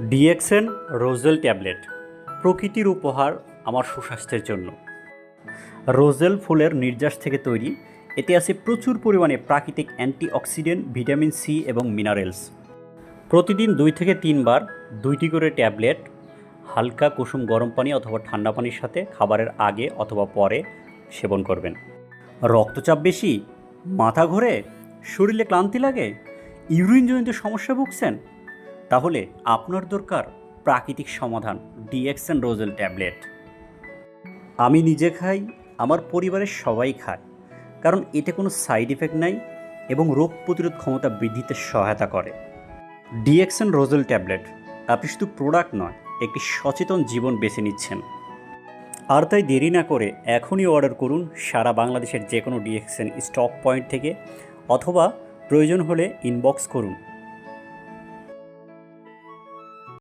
ডিএক্সেন roselle tablet, প্রকৃতির উপহার আমার সুস্বাস্থ্যের জন্য। রোজেল ফুলের নির্যাস থেকে তৈরি, এতে আছে প্রচুর পরিমাণে প্রাকৃতিক অ্যান্টিঅক্সিডেন্ট, ভিটামিন সি এবং মিনারেলস। প্রতিদিন দুই থেকে তিনবার দুইটি করে ট্যাবলেট, হালকা কুসুম গরম পানি অথবা ঠান্ডা পানির সাথে খাবারের আগে অথবা পরে সেবন করবেন। রক্তচাপ বেশি, মাথা ঘোরে, শরীরে ক্লান্তি লাগে ইউরিনজনিত সমস্যা ভুগছেন তাহলে আপনার দরকার প্রাকৃতিক সমাধান ডিএক্সেন রোজেল ট্যাবলেট। আমি নিজে খাই, আমার পরিবারের সবাই খায়, কারণ এতে কোনো সাইড এফেক্ট নাই এবং রোগ প্রতিরোধ ক্ষমতা বৃদ্ধিতে সহায়তা করে। ডিএক্সেন রোজেল ট্যাবলেট, আপনি শুধু প্রোডাক্ট নয়, একটি সচেতন জীবন বেছে নিচ্ছেন। আর তাই দেরি না করে এখনই অর্ডার করুন সারা বাংলাদেশের যে কোনো ডিএক্সেন স্টক পয়েন্ট থেকে অথবা প্রয়োজন হলে ইনবক্স করুন।